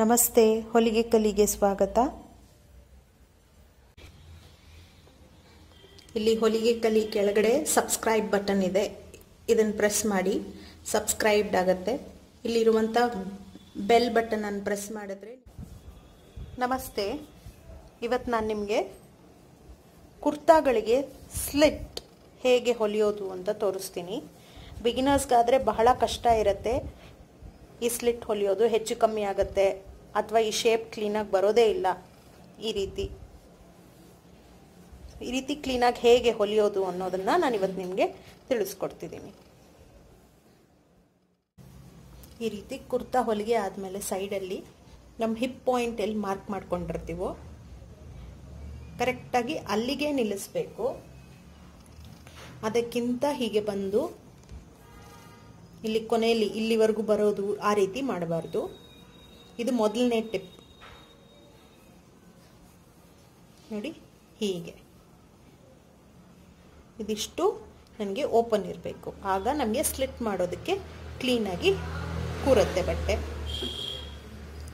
ನಮಸ್ತೆ, ಹೊಲಿಗೆ ಕಲಿಗೆ ಸ್ವಾಗತ. ಇಲ್ಲಿ ಹೊಲಿಗೆ ಕಲಿ ಕೆಳಗಡೆ ಸಬ್ಸ್ಕ್ರೈಬ್ ಬಟನ್ ಇದೆ. ಇದನ್ನು ಪ್ರೆಸ್ ಮಾಡಿ ಸಬ್ಸ್ಕ್ರೈಬ್ಡ್ ಆಗುತ್ತೆ. ಇಲ್ಲಿರುವಂಥ ಬೆಲ್ ಬಟನನ್ನು ಪ್ರೆಸ್ ಮಾಡಿದ್ರೆ ನಮಸ್ತೆ ಇವತ್ತು ನಾನು ನಿಮಗೆ ಕುರ್ತಾಗಳಿಗೆ ಸ್ಲಿಟ್ ಹೇಗೆ ಹೊಲಿಯೋದು ಅಂತ ತೋರಿಸ್ತೀನಿ. ಬಿಗಿನರ್ಸ್ಗಾದರೆ ಬಹಳ ಕಷ್ಟ ಇರುತ್ತೆ. ಈ ಸ್ಲಿಟ್ ಹೊಲಿಯೋದು ಹೆಚ್ಚು ಕಮ್ಮಿ ಆಗುತ್ತೆ ಅಥವಾ ಈ ಶೇಪ್ ಕ್ಲೀನಾಗಿ ಬರೋದೇ ಇಲ್ಲ ಈ ರೀತಿ. ಈ ರೀತಿ ಕ್ಲೀನಾಗಿ ಹೇಗೆ ಹೊಲಿಯೋದು ಅನ್ನೋದನ್ನು ನಾನು ಇವತ್ತು ನಿಮಗೆ ತಿಳಿಸ್ಕೊಡ್ತಿದ್ದೀನಿ. ಈ ರೀತಿ ಕುರ್ತಾ ಹೊಲಿಗೆ ಆದಮೇಲೆ ಸೈಡಲ್ಲಿ ನಮ್ಮ ಹಿಪ್ ಪಾಯಿಂಟ್ ಎಲ್ಲಿ ಮಾರ್ಕ್ ಮಾಡ್ಕೊಂಡಿರ್ತೀವೋ ಕರೆಕ್ಟಾಗಿ ಅಲ್ಲಿಗೆ ನಿಲ್ಲಿಸ್ಬೇಕು. ಅದಕ್ಕಿಂತ ಹೀಗೆ ಬಂದು ಇಲ್ಲಿ ಕೊನೆಯಲ್ಲಿ ಇಲ್ಲಿವರೆಗೂ ಬರೋದು ಆ ರೀತಿ ಮಾಡಬಾರ್ದು. ಇದು ಮೊದಲನೇ ಟಿಪ್. ನೋಡಿ, ಹೀಗೆ. ಇದಿಷ್ಟು ನನಗೆ ಓಪನ್ ಇರಬೇಕು. ಆಗ ನಮಗೆ ಸ್ಲಿಟ್ ಮಾಡೋದಕ್ಕೆ ಕ್ಲೀನಾಗಿ ಕೂರುತ್ತೆ ಬಟ್ಟೆ.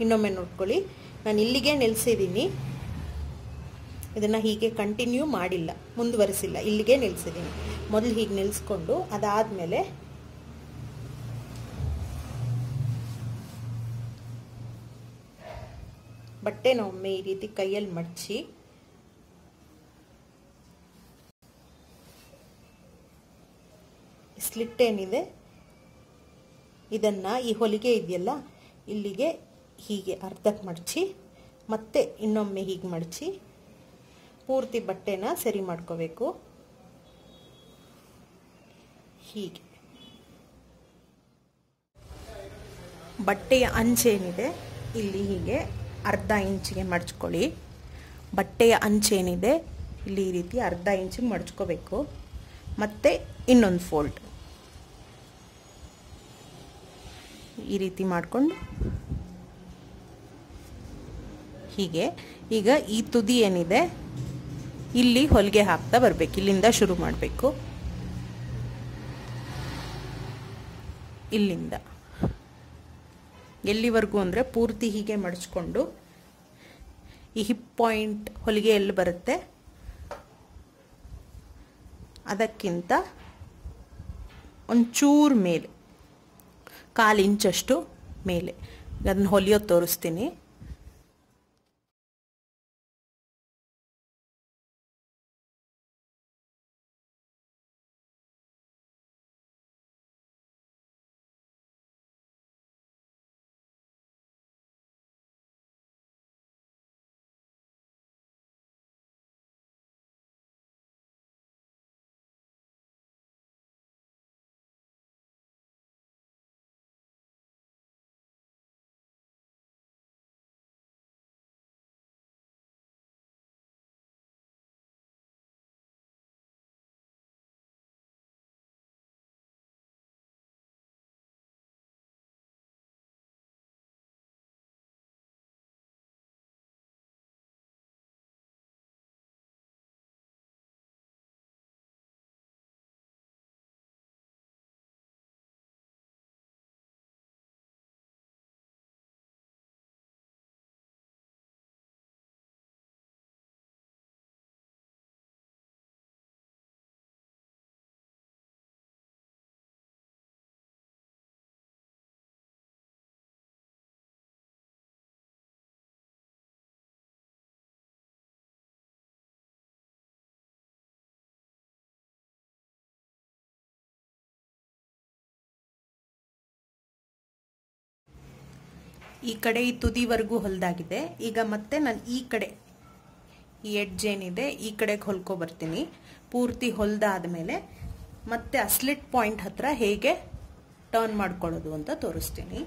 ಇನ್ನೊಮ್ಮೆ ನೋಡ್ಕೊಳ್ಳಿ. ನಾನು ಇಲ್ಲಿಗೆ ನಿಲ್ಲಿಸಿದ್ದೀನಿ ಇದನ್ನು ಹೀಗೆ ಕಂಟಿನ್ಯೂ ಮಾಡಿಲ್ಲ, ಮುಂದುವರಿಸಿಲ್ಲ. ಇಲ್ಲಿಗೆ ನಿಲ್ಲಿಸಿದ್ದೀನಿ ಮೊದಲು ಹೀಗೆ ನಿಲ್ಲಿಸ್ಕೊಂಡು ಅದಾದಮೇಲೆ ಬಟ್ಟೆನ ಒಮ್ಮೆ ಈ ರೀತಿ ಕೈಯಲ್ಲಿ ಮಡಚಿ. ಸ್ಲಿಟ್ ಏನಿದೆ ಇದನ್ನು ಈ ಹೊಲಿಗೆ ಇದೆಯಲ್ಲ, ಇಲ್ಲಿಗೆ ಹೀಗೆ ಅರ್ಧಕ್ಕೆ ಮಡಚಿ, ಮತ್ತೆ ಇನ್ನೊಮ್ಮೆ ಹೀಗೆ ಮಡಚಿ, ಪೂರ್ತಿ ಬಟ್ಟೆನ ಸರಿ ಮಾಡ್ಕೋಬೇಕು. ಹೀಗೆ. ಬಟ್ಟೆಯ ಅಂಚೇನಿದೆ, ಇಲ್ಲಿ ಹೀಗೆ ಅರ್ಧ ಇಂಚಿಗೆ ಮಡಚ್ಕೊಳ್ಳಿ. ಬಟ್ಟೆಯ ಅಂಚೇನಿದೆ ಇಲ್ಲಿ ಈ ರೀತಿ ಅರ್ಧ ಇಂಚಿಗೆ ಮಡಚ್ಕೋಬೇಕು. ಮತ್ತು ಇನ್ನೊಂದು ಫೋಲ್ಡ್ ಈ ರೀತಿ ಮಾಡಿಕೊಂಡು. ಹೀಗೆ. ಈಗ ಈ ತುದಿ ಏನಿದೆ, ಇಲ್ಲಿ ಹೊಲಿಗೆ ಹಾಕ್ತಾ ಬರಬೇಕು. ಇಲ್ಲಿಂದ ಶುರು ಮಾಡಬೇಕು. ಇಲ್ಲಿಂದ. ಎಲ್ಲಿವರೆಗೂ ಅಂದರೆ ಪೂರ್ತಿ ಹೀಗೆ ಮಡಚ್ಕೊಂಡು ಈ ಹಿಪ್ ಪಾಯಿಂಟ್ ಹೊಲಿಗೆ ಎಲ್ಲಿ ಬರುತ್ತೆ. ಅದಕ್ಕಿಂತ ಒಂಚೂರು ಮೇಲೆ, ಕಾಲು ಇಂಚಷ್ಟು ಮೇಲೆ. ಅದನ್ನು ಹೊಲಿಯೋದು ತೋರಿಸ್ತೀನಿ. ಈ ಕಡೆ ಈ ತುದಿವರೆಗೂ ಹೊಲ್ದಾಗಿದೆ. ಈಗ ಮತ್ತೆ ನಾನು ಈ ಕಡೆ ಈ ಎಡ್ಜ್ ಏನಿದೆ, ಈ ಕಡೆಗೆ ಹೊಲ್ಕೊ ಬರ್ತೀನಿ. ಪೂರ್ತಿ ಹೊಲ್ದಾದ್ಮೇಲೆ ಮತ್ತೆ ಅಸ್ಲಿಟ್ ಸ್ಲಿಟ್ ಪಾಯಿಂಟ್ ಹತ್ರ ಹೇಗೆ ಟರ್ನ್ ಮಾಡ್ಕೊಳ್ಳೋದು ಅಂತ ತೋರಿಸ್ತೀನಿ.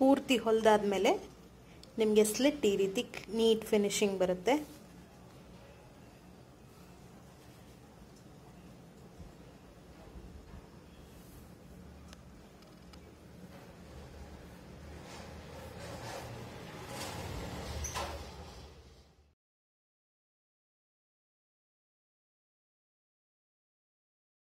ಪೂರ್ತಿ ಹೊಲ್ದಾದ್ಮೇಲೆ ನಿಮಗೆ ಸ್ಲಿಟ್ ಈ ರೀತಿ ನೀಟ್ ಫಿನಿಶಿಂಗ್ ಬರುತ್ತೆ.